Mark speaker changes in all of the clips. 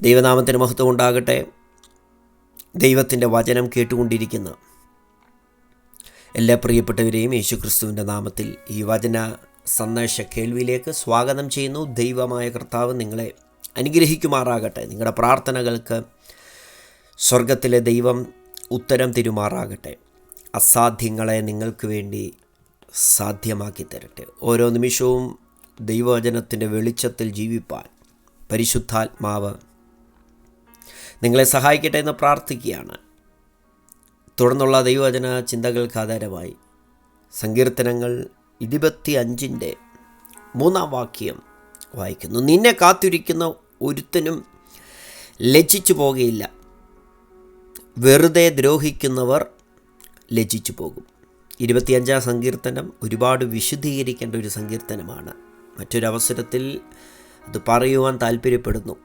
Speaker 1: ദൈവനാമത്തിന് മഹത്വം ഉണ്ടാകട്ടെ ദൈവത്തിന്റെ വചനം കേട്ടുകൊണ്ടിരിക്കുന്ന എല്ലാ പ്രിയപ്പെട്ടവരെയും യേശുക്രിസ്തുവിന്റെ നാമത്തിൽ ഈ വചന സന്ദേശ കേൾവിയിലേക്ക് സ്വാഗതം ചെയ്യുന്നു. ദൈവമായ കർത്താവ് നിങ്ങളെ അനുഗ്രഹിക്കുമാറാകട്ടെ. നിങ്ങളുടെ പ്രാർത്ഥനകൾക്ക് സ്വർഗത്തിലെ ദൈവം ഉത്തരം തിരുമാറാകട്ടെ. അസാധ്യങ്ങളെ നിങ്ങൾക്ക് വേണ്ടി സാധ്യമാക്കി തരട്ടെ. ഓരോ നിമിഷവും ദൈവവചനത്തിന്റെ വെളിച്ചത്തിൽ ജീവിപ്പാൻ പരിശുദ്ധാത്മാവ് നിങ്ങളെ സഹായിക്കട്ടെ എന്ന് പ്രാർത്ഥിക്കുകയാണ്. തുടർന്നുള്ള ദൈവവചന ചിന്തകൾക്ക് ആധാരമായി സങ്കീർത്തനങ്ങൾ ഇരുപത്തി അഞ്ചിന്റെ മൂന്നാം വാക്യം വായിക്കുന്നു. നിന്നെ കാത്തിരിക്കുന്ന ഒരുത്തനും ലജ്ജിച്ചു പോകുകയില്ല വെറുതെ ദ്രോഹിക്കുന്നവർ ലജ്ജിച്ചു പോകും. ഇരുപത്തിയഞ്ചാം സങ്കീർത്തനം ഒരുപാട് വിശുദ്ധീകരിക്കേണ്ട ഒരു സങ്കീർത്തനമാണ്. മറ്റൊരവസരത്തിൽ അത് പറയുവാൻ താല്പര്യപ്പെടുന്നു.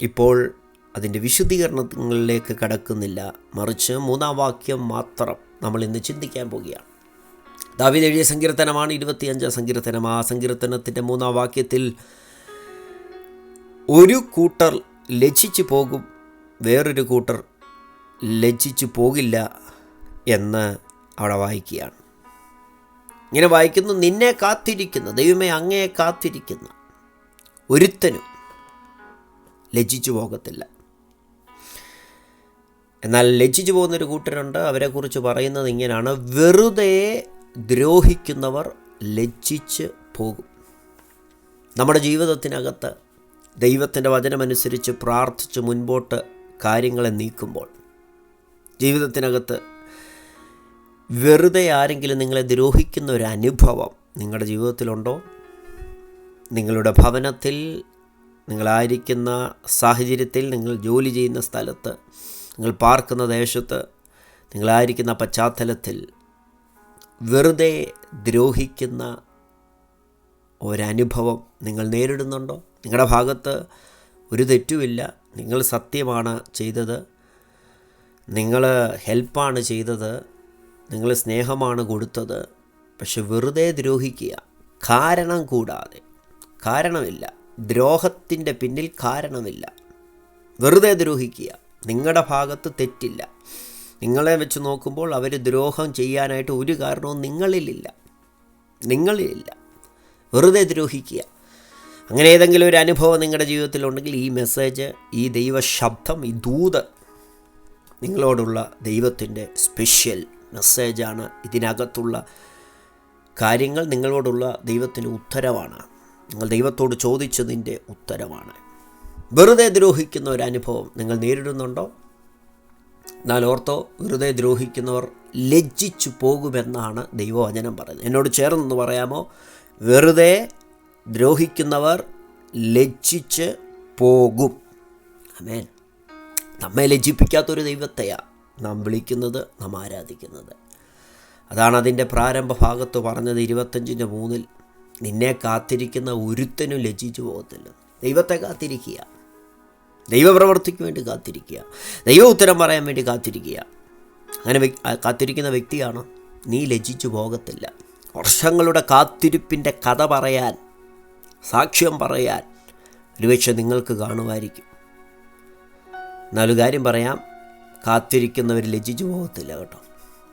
Speaker 1: ഇപ്പോൾ അതിന്റെ വിശുദ്ധീകരണങ്ങളിലേക്ക് കടക്കുന്നില്ല. മറിച്ച് മൂന്നാം വാക്യം മാത്രം നമ്മൾ ഇന്ന് ചിന്തിക്കാൻ പോവുകയാണ്. ദാവീദ് എഴുതിയ സങ്കീർത്തനമാണ് ഇരുപത്തിയഞ്ചാം സങ്കീർത്തനം. ആ സങ്കീർത്തനത്തിന്റെ മൂന്നാം വാക്യത്തിൽ ഒരു കൂട്ടർ ലജ്ജിച്ചു പോകും വേറൊരു കൂട്ടർ ലജ്ജിച്ചു പോകില്ല എന്ന് അവിടെ വായിക്കുകയാണ്. ഇങ്ങനെ വായിക്കുന്നു നിന്നെ കാത്തിരിക്കുന്ന ദൈവമേ അങ്ങയെ കാത്തിരിക്കുന്ന. ഒരുത്തനും ലജ്ജിച്ചു പോകത്തില്ല. എന്നാൽ ലജ്ജിച്ചു പോകുന്നൊരു കൂട്ടരുണ്ട്. അവരെക്കുറിച്ച് പറയുന്നത് ഇങ്ങനെയാണ്. വെറുതെ ദ്രോഹിക്കുന്നവർ ലജ്ജിച്ച് പോകും. നമ്മുടെ ജീവിതത്തിനകത്ത് ദൈവത്തിന്റെ വചനമനുസരിച്ച് പ്രാർത്ഥിച്ച് മുൻപോട്ട് കാര്യങ്ങളെ നീക്കുമ്പോൾ ജീവിതത്തിനകത്ത് വെറുതെ ആരെങ്കിലും നിങ്ങളെ ദ്രോഹിക്കുന്ന ഒരു അനുഭവം നിങ്ങളുടെ ജീവിതത്തിലുണ്ടോ? നിങ്ങളുടെ ഭവനത്തിൽ നിങ്ങളായിരിക്കുന്ന സാഹചര്യത്തിൽ നിങ്ങൾ ജോലി ചെയ്യുന്ന സ്ഥലത്ത് നിങ്ങൾ പാർക്കുന്ന ദേശത്ത് നിങ്ങളായിരിക്കുന്ന പശ്ചാത്തലത്തിൽ വെറുതെ ദ്രോഹിക്കുന്ന ഒരനുഭവം നിങ്ങൾ നേരിടുന്നുണ്ടോ? നിങ്ങളുടെ ഭാഗത്ത് ഒരു തെറ്റുമില്ല. നിങ്ങൾ സത്യമാണ് ചെയ്തത്. നിങ്ങൾ ഹെൽപ്പാണ് ചെയ്തത്. നിങ്ങൾ സ്നേഹമാണ് കൊടുത്തത്. പക്ഷെ വെറുതെ ദ്രോഹിക്കുക കാരണം കൂടാതെ. കാരണമില്ല. ദ്രോഹത്തിന്റെ പിന്നിൽ കാരണമില്ല. വെറുതെ ദ്രോഹിക്കുക നിങ്ങളുടെ ഭാഗത്ത് തെറ്റില്ല. നിങ്ങളെ വെച്ച് നോക്കുമ്പോൾ അവർ ദ്രോഹം ചെയ്യാനായിട്ട് ഒരു കാരണവും നിങ്ങളിലില്ല. നിങ്ങളിലില്ല. വെറുതെ ദ്രോഹിക്കുക. അങ്ങനെ ഏതെങ്കിലും ഒരു അനുഭവം നിങ്ങളുടെ ജീവിതത്തിലുണ്ടെങ്കിൽ ഈ മെസ്സേജ് ഈ ദൈവശബ്ദം ഈ ദൂത് നിങ്ങളോടുള്ള ദൈവത്തിന്റെ സ്പെഷ്യൽ മെസ്സേജാണ് ഇതിനകത്തുള്ള കാര്യങ്ങൾ നിങ്ങളോടുള്ള ദൈവത്തിന് ഉത്തരവാണ്. നിങ്ങൾ ദൈവത്തോട് ചോദിച്ചതിന്റെ ഉത്തരമാണ് വെറുതെ ദ്രോഹിക്കുന്ന ഒരു അനുഭവം നിങ്ങൾ നേരിടുന്നുണ്ടോ? എന്നാൽ ഓർത്തോ വെറുതെ ദ്രോഹിക്കുന്നവർ ലജ്ജിച്ചു പോകുമെന്നാണ് ദൈവവചനം പറയുന്നത്. എന്നോട് ചേർന്നെന്ന് പറയാമോ? വെറുതെ ദ്രോഹിക്കുന്നവർ ലജ്ജിച്ച് പോകും. അമേൻ നമ്മെ ലജ്ജിപ്പിക്കാത്തൊരു ദൈവത്തെയാണ് നാം വിളിക്കുന്നത് നാം ആരാധിക്കുന്നത്. അതാണ് അതിന്റെ പ്രാരംഭ ഭാഗത്ത് പറഞ്ഞത് ഇരുപത്തഞ്ചിന്റെ മൂന്നിൽ. നിന്നെ കാത്തിരിക്കുന്ന ഒരുത്തനും ലജ്ജിച്ചു പോകത്തില്ല. ദൈവത്തെ കാത്തിരിക്കുക ദൈവപ്രവർത്തിക്ക് വേണ്ടി കാത്തിരിക്കുക. ദൈവ ഉത്തരം പറയാൻ വേണ്ടി കാത്തിരിക്കുക. അങ്ങനെ കാത്തിരിക്കുന്ന വ്യക്തിയാണ് നീ ലജ്ജിച്ചു പോകത്തില്ല. വർഷങ്ങളുടെ കാത്തിരിപ്പിന്റെ കഥ പറയാൻ സാക്ഷ്യം പറയാൻ ഒരുപക്ഷെ നിങ്ങൾക്ക് കാണുമായിരിക്കും. എന്നാലൊരു കാര്യം പറയാം. കാത്തിരിക്കുന്നവർ ലജ്ജിച്ചു പോകത്തില്ല കേട്ടോ.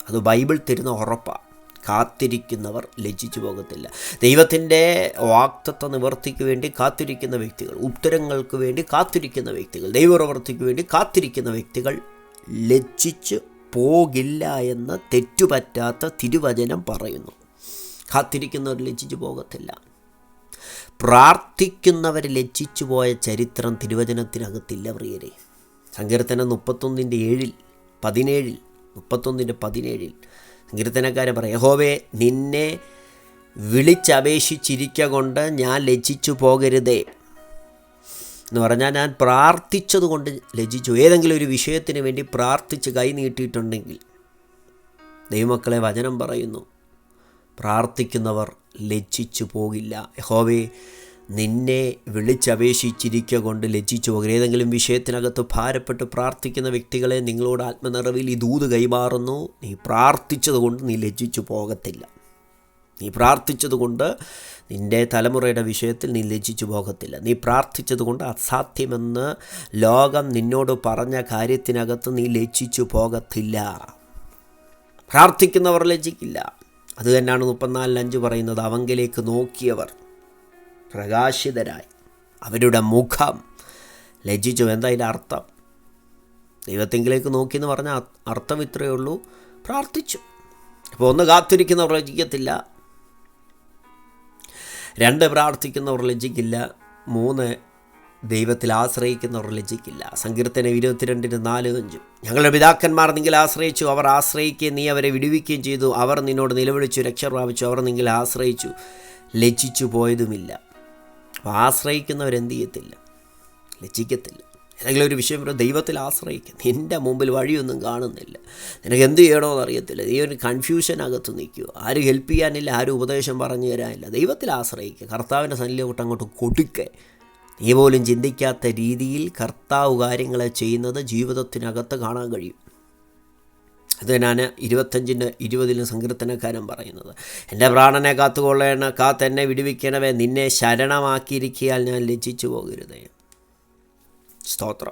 Speaker 1: അത് ബൈബിൾ തരുന്ന ഉറപ്പാണ് കാത്തിരിക്കുന്നവർ ലജ്ജിച്ചു പോകത്തില്ല. ദൈവത്തിന്റെ വാക്തത്വ നിവർത്തിക്ക് വേണ്ടി കാത്തിരിക്കുന്ന വ്യക്തികൾ ഉത്തരങ്ങൾക്ക് വേണ്ടി കാത്തിരിക്കുന്ന വ്യക്തികൾ ദൈവപ്രവർത്തിക്ക് വേണ്ടി കാത്തിരിക്കുന്ന വ്യക്തികൾ ലജ്ജിച്ച് പോകില്ല എന്ന് തെറ്റുപറ്റാത്ത തിരുവചനം പറയുന്നു. കാത്തിരിക്കുന്നവർ ലജ്ജിച്ചു പോകത്തില്ല. പ്രാർത്ഥിക്കുന്നവർ ലജ്ജിച്ചു പോയ ചരിത്രം തിരുവചനത്തിനകത്തില്ല പ്രിയരെ. സങ്കീർത്തനം മുപ്പത്തൊന്നിന്റെ ഏഴിൽ പതിനേഴിൽ മുപ്പത്തൊന്നിന്റെ പതിനേഴിൽ സങ്കീർത്തനക്കാരൻ പറയും യഹോവേ നിന്നെ വിളിച്ചപേക്ഷിച്ചിരിക്ക കൊണ്ട് ഞാൻ ലജ്ജിച്ചു പോകരുതേ. എന്ന് പറഞ്ഞാൽ ഞാൻ പ്രാർത്ഥിച്ചത് കൊണ്ട് ലജ്ജിച്ചു. ഏതെങ്കിലും ഒരു വിഷയത്തിന് വേണ്ടി പ്രാർത്ഥിച്ച് കൈ നീട്ടിയിട്ടുണ്ടെങ്കിൽ ദൈവമക്കളെ വചനം പറയുന്നു പ്രാർത്ഥിക്കുന്നവർ ലജ്ജിച്ചു പോകില്ല. യഹോവേ നിന്നെ വിളിച്ചപേക്ഷിച്ചിരിക്കുക കൊണ്ട് ലജ്ജിച്ചു പോകരുത്. ഏതെങ്കിലും വിഷയത്തിനകത്ത് ഭാരപ്പെട്ട് പ്രാർത്ഥിക്കുന്ന വ്യക്തികളെ നിങ്ങളോട് ആത്മനിറവിൽ ഈ ദൂത് കൈമാറുന്നു. നീ പ്രാർത്ഥിച്ചതുകൊണ്ട് നീ ലജ്ജിച്ചു പോകത്തില്ല. നീ പ്രാർത്ഥിച്ചതുകൊണ്ട് നിന്റെ തലമുറയുടെ വിഷയത്തിൽ നീ ലജ്ജിച്ചു പോകത്തില്ല. നീ പ്രാർത്ഥിച്ചതുകൊണ്ട് അസാധ്യമെന്ന് ലോകം നിന്നോട് പറഞ്ഞ കാര്യത്തിനകത്ത് നീ ലജ്ജിച്ചു പോകത്തില്ല. പ്രാർത്ഥിക്കുന്നവർ ലജ്ജിക്കില്ല. അത് തന്നെയാണ് മുപ്പത്തിനാലിൽ അഞ്ച് പറയുന്നത്. അവങ്കിലേക്ക് നോക്കിയവർ പ്രകാശിതരായി. അവരുടെ മുഖം ലജ്ജിച്ചു. എന്താ അതിന്റെ അർത്ഥം? ദൈവത്തെങ്കിലേക്ക് നോക്കി എന്ന് പറഞ്ഞാൽ അർത്ഥം ഇത്രയേ ഉള്ളൂ. പ്രാർത്ഥിച്ചു. അപ്പോൾ ഒന്ന് കാത്തിരിക്കുന്നവർ ലജ്ജിക്കത്തില്ല. രണ്ട് പ്രാർത്ഥിക്കുന്നവർ ലജ്ജിക്കില്ല. മൂന്ന് ദൈവത്തിൽ ആശ്രയിക്കുന്നവർ ലജ്ജിക്കില്ല. സങ്കീർത്തനം ഇരുപത്തിരണ്ടിന് നാല് അഞ്ചും. ഞങ്ങളുടെ പിതാക്കന്മാർ നിങ്ങൾ ആശ്രയിച്ചു. അവർ ആശ്രയിക്കുകയും നീ അവരെ വിടുവിക്കുകയും ചെയ്തു. അവർ നിന്നോട് നിലവിളിച്ചു രക്ഷ പ്രാപിച്ചു അവർ നിങ്ങൾ ആശ്രയിച്ചു. ലജ്ജിച്ചു പോയതുമില്ല. അപ്പോൾ ആശ്രയിക്കുന്നവരെന്ത് ചെയ്യത്തില്ല? ലജ്ജിക്കത്തില്ല. ഏതെങ്കിലും ഒരു വിഷയം പറയുമ്പോൾ ദൈവത്തിൽ ആശ്രയിക്കും. നിന്റെ മുമ്പിൽ വഴിയൊന്നും കാണുന്നില്ല. നിനക്ക് എന്ത് ചെയ്യണമെന്ന് അറിയത്തില്ല. നീ ഒരു കൺഫ്യൂഷനകത്ത് നിൽക്കുക ആരും ഹെൽപ്പ് ചെയ്യാനില്ല ആരും ഉപദേശം പറഞ്ഞു തരാനില്ല. ദൈവത്തിൽ ആശ്രയിക്കുക കർത്താവിന്റെ സന്നിലോട്ട് അങ്ങോട്ട് കൊടുക്കേ. നീ പോലും ചിന്തിക്കാത്ത രീതിയിൽ കർത്താവ് കാര്യങ്ങളെ ചെയ്യുന്നത് ജീവിതത്തിനകത്ത് കാണാൻ കഴിയും. അത് ഞാൻ ഇരുപത്തഞ്ചിന് ഇരുപതിലും സങ്കീർത്തനക്കാരൻ പറയുന്നത്. എന്റെ പ്രാണനെ കാത്തുകൊള്ളേണ കാത്തെന്നെ വിടുവിക്കണമേ നിന്നെ ശരണമാക്കിയിരിക്കിയാൽ ഞാൻ ലജ്ജിച്ചു പോകരുതേ. സ്തോത്രം.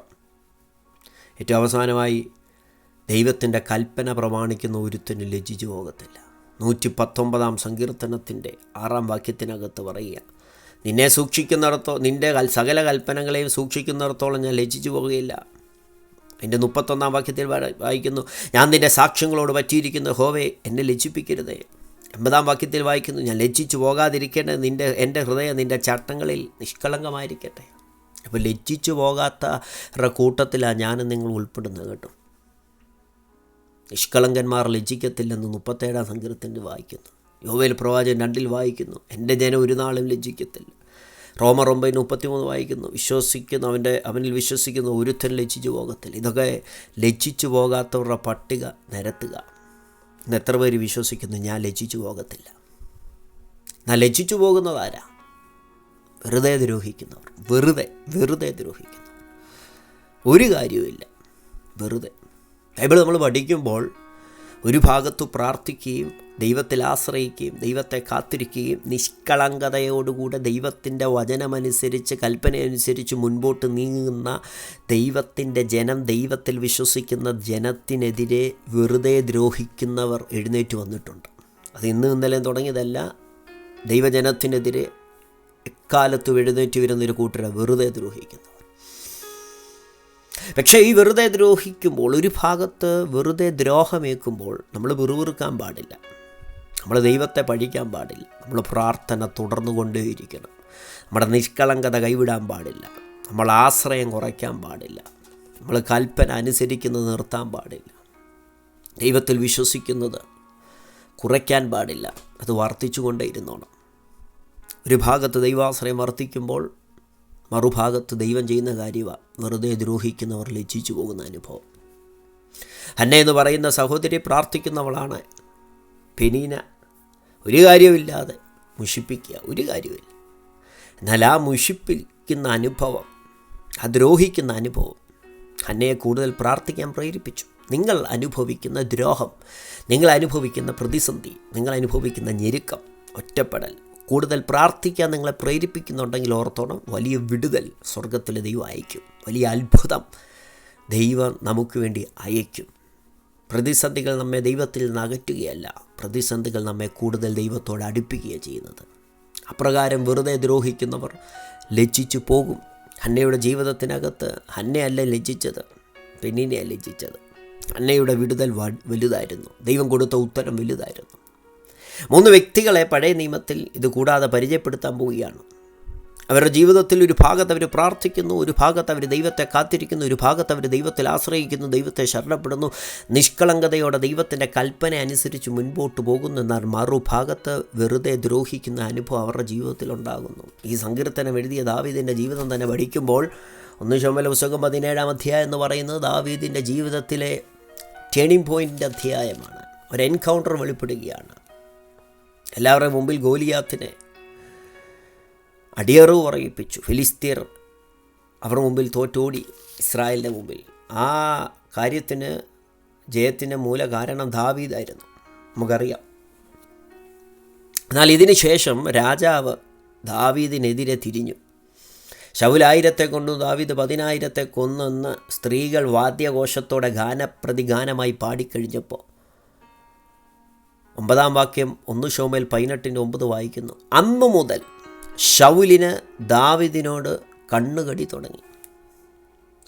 Speaker 1: ഏറ്റവും അവസാനമായി ദൈവത്തിന്റെ കൽപ്പന പ്രമാണിക്കുന്ന ഒരുത്തിന് ലജ്ജിച്ചു പോകത്തില്ല. നൂറ്റി പത്തൊമ്പതാം സങ്കീർത്തനത്തിന്റെ ആറാം വാക്യത്തിനകത്ത് പറയുക നിന്നെ സൂക്ഷിക്കുന്നിടത്തോ നിന്റെ സകല കൽപ്പനകളെയും സൂക്ഷിക്കുന്നിടത്തോളം ഞാൻ ലജ്ജിച്ചു പോകുകയില്ല എന്റെ മുപ്പത്തൊന്നാം വാക്യത്തിൽ വായിക്കുന്നു ഞാൻ നിന്റെ സാക്ഷ്യങ്ങളോട് പറ്റിയിരിക്കുന്ന ഹോവേ എന്നെ ലജ്ജിപ്പിക്കരുതേ. എൺപതാം വാക്യത്തിൽ വായിക്കുന്നു ഞാൻ ലജ്ജിച്ചു പോകാതിരിക്കേണ്ടത് നിന്റെ എന്റെ ഹൃദയം നിന്റെ ചട്ടങ്ങളിൽ നിഷ്കളങ്കമായിരിക്കട്ടെ. അപ്പോൾ ലജ്ജിച്ചു പോകാത്ത കൂട്ടത്തിലാണ് ഞാനും നിങ്ങൾ ഉൾപ്പെടുന്നത് കേട്ടോ. നിഷ്കളങ്കന്മാർ ലജ്ജിക്കത്തില്ലെന്ന് മുപ്പത്തേഴാം സങ്കീർത്തിന്റെ വായിക്കുന്നു. യോവേൽ പ്രവാചകൻ രണ്ടിൽ വായിക്കുന്നു എന്റെ ജനം ഒരു നാളും ലജ്ജിക്കത്തില്ല. റോമർ ഒമ്പതിന് മുപ്പത്തിമൂന്ന് വായിക്കുന്നു. വിശ്വസിക്കുന്നു അവന്റെ അവനിൽ വിശ്വസിക്കുന്ന ഒരുത്തൻ ലജ്ജിച്ചു പോകത്തില്ല. ഇതൊക്കെ ലജ്ജിച്ചു പോകാത്തവരുടെ പട്ടിക നിരത്തുക. ഇന്ന് എത്ര പേര് വിശ്വസിക്കുന്നു ഞാൻ ലജ്ജിച്ചു പോകത്തില്ല. ഞാൻ ലജ്ജിച്ചു പോകുന്നതാരാ വെറുതെ ദ്രോഹിക്കുന്നവർ. വെറുതെ വെറുതെ ദ്രോഹിക്കുന്നവർ. ഒരു കാര്യവുമില്ല. വെറുതെ. ബൈബിൾ നമ്മൾ പഠിക്കുമ്പോൾ ഒരു ഭാഗത്തു പ്രാർത്ഥിക്കുകയും ദൈവത്തിൽ ആശ്രയിക്കുകയും ദൈവത്തെ കാത്തിരിക്കുകയും നിഷ്കളങ്കതയോടുകൂടെ ദൈവത്തിന്റെ വചനമനുസരിച്ച് കൽപ്പനയനുസരിച്ച് മുൻപോട്ട് നീങ്ങുന്ന ദൈവത്തിന്റെ ജനം ദൈവത്തിൽ വിശ്വസിക്കുന്ന ജനത്തിനെതിരെ വെറുതെ ദ്രോഹിക്കുന്നവർ എഴുന്നേറ്റ് വന്നിട്ടുണ്ട്. അത് ഇന്ന് ഇന്നലെയും തുടങ്ങിയതല്ല. ദൈവജനത്തിനെതിരെ എക്കാലത്തും എഴുന്നേറ്റ് വരുന്നൊരു കൂട്ടരെ വെറുതെ ദ്രോഹിക്കുന്നവർ പക്ഷേ ഈ വെറുതെ ദ്രോഹിക്കുമ്പോൾ ഒരു ഭാഗത്ത് വെറുതെ ദ്രോഹമേക്കുമ്പോൾ നമ്മൾ വെറുവിറുക്കാൻ പാടില്ല. നമ്മൾ ദൈവത്തെ പഠിക്കാൻ പാടില്ല. നമ്മൾ പ്രാർത്ഥന തുടർന്നു കൊണ്ടേയിരിക്കണം നമ്മുടെ നിഷ്കളങ്കത കൈവിടാൻ പാടില്ല. നമ്മൾ ആശ്രയം കുറയ്ക്കാൻ പാടില്ല. നമ്മൾ കൽപ്പന അനുസരിക്കുന്നത് നിർത്താൻ പാടില്ല. ദൈവത്തിൽ വിശ്വസിക്കുന്നത് കുറയ്ക്കാൻ പാടില്ല. അത് വർദ്ധിച്ചുകൊണ്ടേ ഇരുന്നോണം ഒരു ഭാഗത്ത് ദൈവാശ്രയം വർദ്ധിക്കുമ്പോൾ മറുഭാഗത്ത് ദൈവം ചെയ്യുന്ന കാര്യമാണ് വെറുതെ ദ്രോഹിക്കുന്നവർ ലജ്ജിച്ചു പോകുന്ന അനുഭവം. ഹന്ന എന്ന് പറയുന്ന സഹോദരി പ്രാർത്ഥിക്കുന്നവളാണ്. പെനീന ഒരു കാര്യമില്ലാതെ മുഷിപ്പിക്കുക ഒരു കാര്യമില്ല എന്നാൽ ആ മുഷിപ്പിക്കുന്ന അനുഭവം ആ ദ്രോഹിക്കുന്ന അനുഭവം ഹന്നയെ കൂടുതൽ പ്രാർത്ഥിക്കാൻ പ്രേരിപ്പിച്ചു. നിങ്ങൾ അനുഭവിക്കുന്ന ദ്രോഹം നിങ്ങൾ അനുഭവിക്കുന്ന പ്രതിസന്ധി നിങ്ങൾ അനുഭവിക്കുന്ന ഞെരുക്കം ഒറ്റപ്പെടൽ കൂടുതൽ പ്രാർത്ഥിക്കാൻ നിങ്ങളെ പ്രേരിപ്പിക്കുന്നുണ്ടെങ്കിൽ ഓർത്തോണം വലിയ വിടുതൽ സ്വർഗത്തിലെ ദൈവം അയക്കും വലിയ അത്ഭുതം ദൈവം നമുക്ക് വേണ്ടി അയക്കും പ്രതിസന്ധികൾ നമ്മെ ദൈവത്തിൽ നിന്ന് അകറ്റുകയല്ല. പ്രതിസന്ധികൾ നമ്മെ കൂടുതൽ ദൈവത്തോട് അടുപ്പിക്കുകയാണ് ചെയ്യുന്നത്. അപ്രകാരം വെറുതെ ദ്രോഹിക്കുന്നവർ ലജ്ജിച്ചു പോകും. ഹന്നയുടെ ജീവിതത്തിനകത്ത് ഹന്നയല്ല ലജ്ജിച്ചത് പെണ്ണിനെയാണ് ലജ്ജിച്ചത്. അന്നയുടെ വിടുതൽ വലുതായിരുന്നു. ദൈവം കൊടുത്ത ഉത്തരം വലുതായിരുന്നു. മൂന്ന് വ്യക്തികളെ പഴയ നിയമത്തിൽ ഇത് കൂടാതെ പരിചയപ്പെടുത്താൻ പോവുകയാണ്. അവരുടെ ജീവിതത്തിൽ ഒരു ഭാഗത്ത് അവർ പ്രാർത്ഥിക്കുന്നു ഒരു ഭാഗത്ത് അവർ ദൈവത്തെ കാത്തിരിക്കുന്നു ഒരു ഭാഗത്ത് അവർ ദൈവത്തിൽ ആശ്രയിക്കുന്നു ദൈവത്തെ ശരണപ്പെടുന്നു. നിഷ്കളങ്കതയോടെ ദൈവത്തിന്റെ കൽപ്പന അനുസരിച്ച് മുൻപോട്ട് പോകുന്നു എന്നാൽ മറുഭാഗത്ത് വെറുതെ ദ്രോഹിക്കുന്ന അനുഭവം അവരുടെ ജീവിതത്തിൽ ഉണ്ടാകുന്നു. ഈ സങ്കീർത്തനം എഴുതിയ ദാവീദിന്റെ ജീവിതം തന്നെ പഠിക്കുമ്പോൾ ഒന്ന് ചുമല പുസ്തകം പതിനേഴാം അധ്യായം എന്ന് പറയുന്നത് ദാവീദിന്റെ ജീവിതത്തിലെ ടേണിംഗ് പോയിന്റ് അധ്യായമാണ്. ഒരു എൻകൗണ്ടർ വെളിപ്പെടുകയാണ്. എല്ലാവരുടെയും മുമ്പിൽ ഗോലിയാത്തിനെ അടിയറവ് പറയിപ്പിച്ചു. ഫിലിസ്തീർ അവരുടെ മുമ്പിൽ തോറ്റോടി. ഇസ്രായേലിന്റെ മുമ്പിൽ. ആ കാര്യത്തിന് ജയത്തിന്റെ മൂല കാരണം ദാവീദായിരുന്നു നമുക്കറിയാം. എന്നാൽ ഇതിന് ശേഷം രാജാവ് ദാവീദിനെതിരെ തിരിഞ്ഞു. ശൗലായിരത്തെ കൊണ്ടു ദാവീദ് പതിനായിരത്തെ കൊന്നെന്ന് സ്ത്രീകൾ വാദ്യഘോഷത്തോടെ ഗാനപ്രതിഗാനമായി പാടിക്കഴിഞ്ഞപ്പോൾ ഒമ്പതാം വാക്യം ഒന്ന് ഷോമേൽ പതിനെട്ടിന്റെ ഒമ്പത് വായിക്കുന്നു. അന്നു മുതൽ ഷൗലിന് ദാവിദിനോട് കണ്ണുകടി തുടങ്ങി.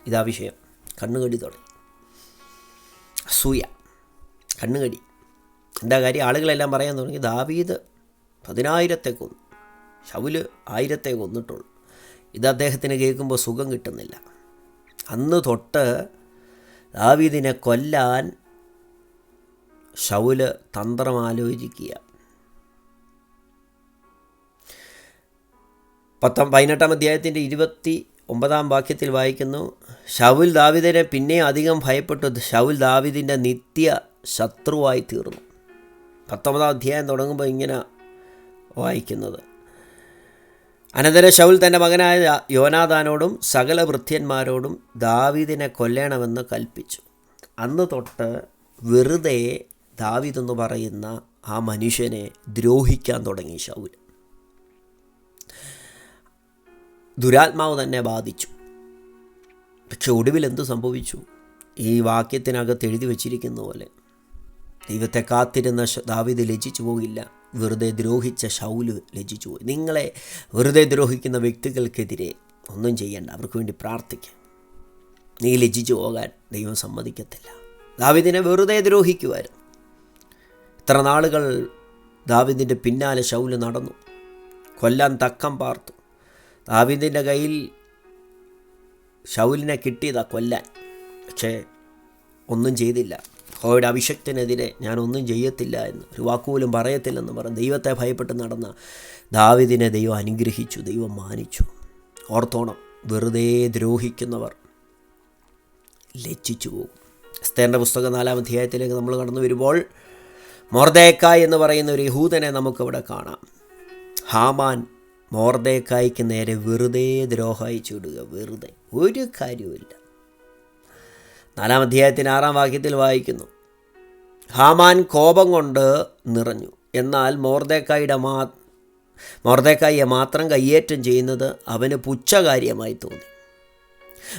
Speaker 1: ഇതാ വിഷയം. കണ്ണുകടി തുടങ്ങി. സൂയ കണ്ണുകടി. എന്താ കാര്യം? ആളുകളെല്ലാം പറയാൻ തുടങ്ങി. ദാവീദ് പതിനായിരത്തെ കൊന്നു ഷൗൽ ആയിരത്തെ കൊന്നിട്ടുള്ളൂ ഇത് അദ്ദേഹത്തിന് കേൾക്കുമ്പോൾ സുഖം കിട്ടുന്നില്ല. അന്ന് തൊട്ട് ദാവീദിനെ കൊല്ലാൻ ഷൗൽ തന്ത്രം ആലോചിക്കുക പത്താം പതിനെട്ടാം അധ്യായത്തിന്റെ ഇരുപത്തി ഒമ്പതാം വാക്യത്തിൽ വായിക്കുന്നു ഷൗൽ ദാവിദിനെ പിന്നെ അധികം ഭയപ്പെട്ടു. ഷൗൽ ദാവിദിന്റെ നിത്യ ശത്രുവായി തീർന്നു. പത്തൊമ്പതാം അധ്യായം തുടങ്ങുമ്പോൾ ഇങ്ങനെ വായിക്കുന്നത് അനന്തരം ഷൗൽ തന്റെ മകനായ യോനാദാനോടും സകല വൃത്യന്മാരോടും ദാവിദിനെ കൊല്ലണമെന്ന് കൽപ്പിച്ചു. അന്ന് തൊട്ട് വെറുതെ ദാവീദ് എന്ന് പറയുന്ന ആ മനുഷ്യനെ ദ്രോഹിക്കാൻ തുടങ്ങി ഷൗൽ ദുരാത്മാവ് തന്നെ ബാധിച്ചു. പക്ഷെ ഒടുവിൽ എന്ത് സംഭവിച്ചു? ഈ വാക്യത്തിനകത്ത് എഴുതി വച്ചിരിക്കുന്ന പോലെ ദൈവത്തെ കാത്തിരുന്ന ദാവിദ് ലജിച്ചു പോകില്ല. വെറുതെ ദ്രോഹിച്ച ഷൗൽ ലജിച്ചു പോയി. നിങ്ങളെ വെറുതെ ദ്രോഹിക്കുന്ന വ്യക്തികൾക്കെതിരെ ഒന്നും ചെയ്യണ്ട. അവർക്ക് വേണ്ടി പ്രാർത്ഥിക്കാം. നീ ലജിച്ചു പോകാൻ ദൈവം സമ്മതിക്കത്തില്ല. ദാവിദിനെ വെറുതെ ദ്രോഹിക്കുമായിരുന്നു ഇത്ര നാളുകൾ ദാവിദിന്റെ പിന്നാലെ ശൗൽ നടന്നു. കൊല്ലാൻ തക്കം പാർത്തു. ദാവിദിന്റെ കയ്യിൽ ശൗലിനെ കിട്ടിയതാ കൊല്ലാൻ. പക്ഷേ ഒന്നും ചെയ്തില്ല. ഹോയുടെ അഭിഷക്തനെതിരെ ഞാനൊന്നും ചെയ്യത്തില്ല എന്ന് ഒരു വാക്കുപോലും പറയത്തില്ലെന്ന് പറഞ്ഞ് ദൈവത്തെ ഭയപ്പെട്ട് നടന്ന ദാവിദിനെ ദൈവം അനുഗ്രഹിച്ചു ദൈവം മാനിച്ചു. ഓർത്തോണം വെറുതെ ദ്രോഹിക്കുന്നവർ ലജ്ജിച്ചു പോകും. എസ്തേറിന്റെ പുസ്തകം നാലാം അധ്യായത്തിലേക്ക് നമ്മൾ കടന്നു വരുമ്പോൾ മോർദേക്കായ് എന്ന് പറയുന്ന ഒരു യഹൂദനെ നമുക്കിവിടെ കാണാം. ഹാമാൻ മോർദേക്കായ്ക്ക് നേരെ വെറുതെ ദ്രോഹമായി ചൂടുക വെറുതെ. ഒരു കാര്യവുമില്ല. നാലാം അധ്യായത്തിന് ആറാം വാക്യത്തിൽ വായിക്കുന്നു. ഹാമാൻ കോപം കൊണ്ട് നിറഞ്ഞു. എന്നാൽ മോർദേക്കായുടെ മാ മോർദേക്കായിയെ മാത്രം കയ്യേറ്റം ചെയ്യുന്നത് അവന് പുച്ഛകാര്യമായി തോന്നി.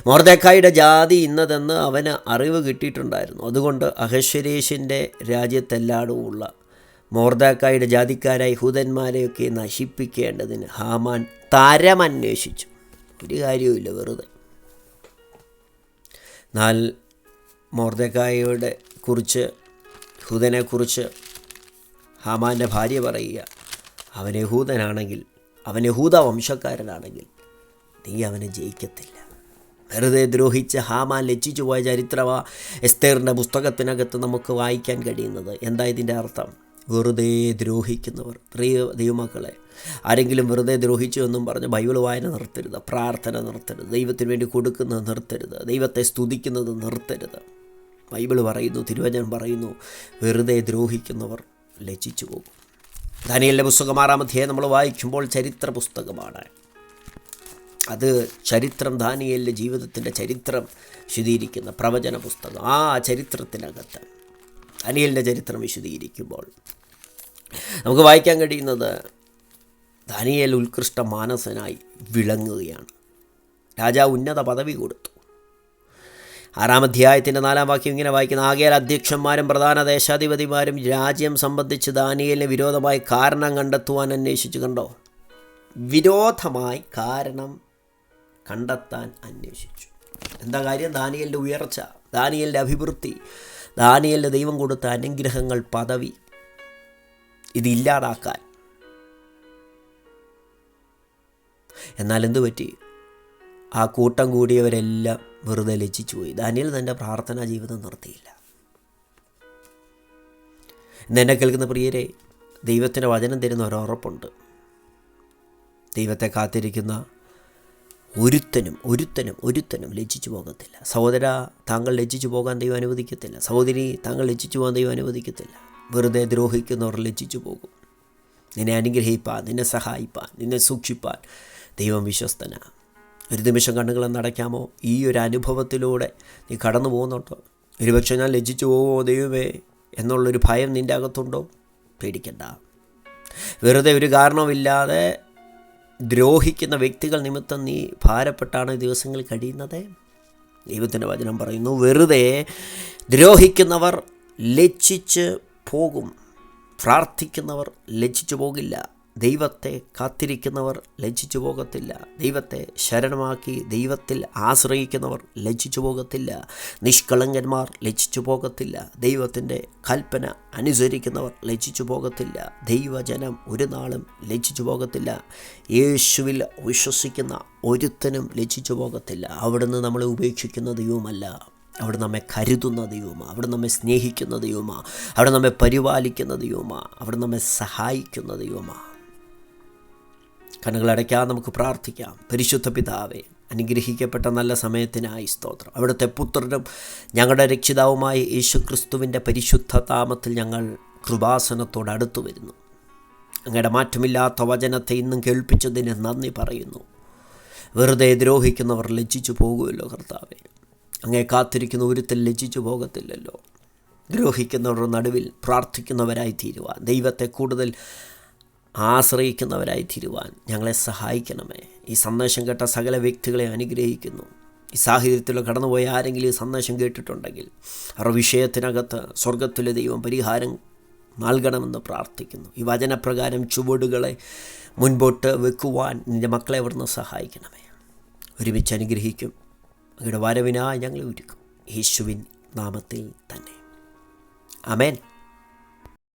Speaker 1: മോർദേക്കായുടെ ജാതി ഇന്നതെന്ന് അവന് അറിവ് കിട്ടിയിട്ടുണ്ടായിരുന്നു. അതുകൊണ്ട് അഹശ്വരേഷിന്റെ രാജ്യത്തെല്ലാടുമുള്ള മോർദാക്കായുടെ ജാതിക്കാരായ ഹൂതന്മാരെയൊക്കെ നശിപ്പിക്കേണ്ടതിന് ഹാമാൻ തരമന്വേഷിച്ചു. ഒരു കാര്യവുമില്ല വെറുതെ. എന്നാൽ മോർദക്കായയുടെ കുറിച്ച് ഹൂതനെക്കുറിച്ച് ഹാമാന്റെ ഭാര്യ പറയുക അവൻ യഹൂദനാണെങ്കിൽ അവൻ യഹൂദ വംശക്കാരനാണെങ്കിൽ നീ അവനെ ജയിക്കത്തില്ല. വെറുതെ ദ്രോഹിച്ച് ഹാമാൻ ലജ്ജിച്ചു പോയ ചരിത്രമാ എസ്തേറിന്റെ പുസ്തകത്തിനകത്ത് നമുക്ക് വായിക്കാൻ കഴിയുന്നത്. എന്താ ഇതിന്റെ അർത്ഥം? വെറുതെ ദ്രോഹിക്കുന്നവർ. പ്രിയ ദൈവമക്കളെ ആരെങ്കിലും വെറുതെ ദ്രോഹിച്ചു എന്നും പറഞ്ഞ് ബൈബിൾ വായന നിർത്തരുത് പ്രാർത്ഥന നിർത്തരുത് ദൈവത്തിന് വേണ്ടി കൊടുക്കുന്നത് നിർത്തരുത് ദൈവത്തെ സ്തുതിക്കുന്നത് നിർത്തരുത്. ബൈബിൾ പറയുന്നു തിരുവചനം പറയുന്നു വെറുതെ ദ്രോഹിക്കുന്നവർ ലജ്ജിച്ചു പോകും. ദാനിയലിന്റെ പുസ്തകം ആറാം അധ്യായം നമ്മൾ വായിക്കുമ്പോൾ ചരിത്ര പുസ്തകമാണ്. അത് ചരിത്രം ദാനിയലിന്റെ ജീവിതത്തിന്റെ ചരിത്രം വിശദീകരിക്കുന്ന പ്രവചന പുസ്തകം. ആ ചരിത്രത്തിനകത്ത് ദാനിയലിന്റെ ചരിത്രം വിശദീകരിക്കുമ്പോൾ നമുക്ക് വായിക്കാൻ കഴിയുന്നത് ദാനിയേൽ ഉത്കൃഷ്ട മാനസനായി വിളങ്ങുകയാണ്. രാജാവ് ഉന്നത പദവി കൊടുത്തു. ആറാം അധ്യായത്തിന്റെ നാലാം വാക്യം ഇങ്ങനെ വായിക്കുന്ന. ആകയാൽ അധ്യക്ഷന്മാരും പ്രധാന ദേശാധിപതിമാരും രാജ്യം സംബന്ധിച്ച് ദാനിയലിന് വിരോധമായി കാരണം കണ്ടെത്തുവാൻ അന്വേഷിച്ചു കണ്ടോ? വിരോധമായി കാരണം കണ്ടെത്താൻ അന്വേഷിച്ചു. എന്താ കാര്യം? ദാനിയലിന്റെ ഉയർച്ച ദാനിയലിന്റെ അഭിവൃദ്ധി ദാനിയലിന്റെ ദൈവം കൊടുത്ത അനുഗ്രഹങ്ങൾ പദവി ഇതില്ലാതാക്കാൻ എന്നാൽ എന്തു പറ്റി? ആ കൂട്ടം കൂടിയവരെല്ലാം വെറുതെ ലജ്ജിച്ചു പോയി. ദാനിയൽ തന്റെ പ്രാർത്ഥനാ ജീവിതം നിർത്തിയില്ല. എന്നെ കേൾക്കുന്ന പ്രിയരെ ദൈവത്തിന്റെ വചനം തരുന്ന ഒരു ഉറപ്പുണ്ട്. ദൈവത്തെ കാത്തിരിക്കുന്ന ഒരുത്തനും ഒരുത്തനും ഒരുത്തനും ലജ്ജിച്ചു പോകത്തില്ല. സഹോദര താങ്കൾ ലജ്ജിച്ചു പോകാൻ ദൈവം അനുവദിക്കത്തില്ല. സഹോദരി താങ്കൾ ലജ്ജിച്ചു പോകാൻ ദൈവം അനുവദിക്കത്തില്ല. വെറുതെ ദ്രോഹിക്കുന്നവർ ലജ്ജിച്ചു പോകും. നിന്നെ അനുഗ്രഹിപ്പാൻ നിന്നെ സഹായിപ്പാൻ നിന്നെ സൂക്ഷിപ്പാൻ ദൈവം വിശ്വസ്തനാണ് ഒരു നിമിഷം കണ്ണുകളെ നടക്കാമോ ഈ ഒരു അനുഭവത്തിലൂടെ നീ കടന്നു പോകുന്നുണ്ടോ? ഒരുപക്ഷെ ഞാൻ ലജ്ജിച്ചു പോവുമോ ദൈവമേ? എന്നുള്ളൊരു ഭയം നിന്റെ അകത്തുണ്ടോ? പേടിക്കണ്ട. വെറുതെ ഒരു കാരണവുമില്ലാതെ ദ്രോഹിക്കുന്ന വ്യക്തികൾ നിമിത്തം നീ ഭാരപ്പെട്ടാണ് ദിവസങ്ങൾ കഴിയുന്നത്? ദൈവത്തിന്റെ വചനം പറയുന്നു വെറുതെ ദ്രോഹിക്കുന്നവർ ലജ്ജിച്ച് പോകും പ്രാർത്ഥിക്കുന്നവർ ലജ്ജിച്ചു പോകില്ല. ദൈവത്തെ കാത്തിരിക്കുന്നവർ ലജ്ജിച്ചു പോകത്തില്ല. ദൈവത്തെ ശരണമാക്കി ദൈവത്തിൽ ആശ്രയിക്കുന്നവർ ലജ്ജിച്ചു പോകത്തില്ല. നിഷ്കളങ്കന്മാർ ലജ്ജിച്ചു പോകത്തില്ല. ദൈവത്തിന്റെ കൽപ്പന അനുസരിക്കുന്നവർ ലജ്ജിച്ചു പോകത്തില്ല. ദൈവജനം ഒരു നാളും ലജ്ജിച്ചു പോകത്തില്ല. യേശുവിൽ വിശ്വസിക്കുന്ന ഒരുത്തനും ലജ്ജിച്ചു പോകത്തില്ല. അവിടുന്ന് നമ്മളെ ഉപേക്ഷിക്കുന്ന ദൈവമല്ല. അവിടെ നമ്മെ കരുതുന്ന ദൈവമാണ് അവിടെ നമ്മെ സ്നേഹിക്കുന്ന ദൈവമാണ് അവിടെ നമ്മെ പരിപാലിക്കുന്ന ദൈവമാണ് അവിടെ നമ്മെ സഹായിക്കുന്ന ദൈവമാ. കണ്ണുകളടയ്ക്കാതെ നമുക്ക് പ്രാർത്ഥിക്കാം. പരിശുദ്ധ പിതാവേ അനുഗ്രഹിക്കപ്പെട്ട നല്ല സമയത്തിനായി സ്തോത്രം. അവിടുത്തെ പുത്രനും ഞങ്ങളുടെ രക്ഷിതാവുമായ യേശു ക്രിസ്തുവിന്റെ പരിശുദ്ധ താമത്തിൽ ഞങ്ങൾ കൃപാസനത്തോട് അടുത്തു വരുന്നു. അങ്ങയുടെ മാറ്റമില്ലാത്ത വചനത്തെ ഇന്നും കേൾപ്പിച്ചതിന് നന്ദി പറയുന്നു. വെറുതെ ദ്രോഹിക്കുന്നവർ ലജ്ജിച്ചു പോകുമല്ലോ കർത്താവെ. അങ്ങേ കാത്തിരിക്കുന്ന ഒരുത്തിൽ ലജ്ജിച്ചു പോകത്തില്ലല്ലോ. ദ്രോഹിക്കുന്നവരുടെ നടുവിൽ പ്രാർത്ഥിക്കുന്നവരായി തീരുവാൻ ദൈവത്തെ കൂടുതൽ ആശ്രയിക്കുന്നവരായി തീരുവാൻ ഞങ്ങളെ സഹായിക്കണമേ. ഈ സന്ദേശം കേട്ട സകല വ്യക്തികളെ അനുഗ്രഹിക്കുന്നു. ഈ സാഹചര്യത്തിൽ കടന്നുപോയ ആരെങ്കിലും ഈ സന്ദേശം കേട്ടിട്ടുണ്ടെങ്കിൽ അവരുടെ വിഷയത്തിനകത്ത് സ്വർഗത്തിലെ ദൈവം പരിഹാരം നൽകണമെന്ന് പ്രാർത്ഥിക്കുന്നു. ഈ വചനപ്രകാരം ചുവടുകളെ മുൻപോട്ട് വെക്കുവാൻ നിന്റെ മക്കളെ അവിടുന്ന് സഹായിക്കണമേ. ഒരുമിച്ച് അനുഗ്രഹിക്കും. അങ്ങയുടെ വരവിനായി ഞങ്ങളെ ഒരുക്കും. യേശുവിൻ നാമത്തിൽ തന്നെ. അമേൻ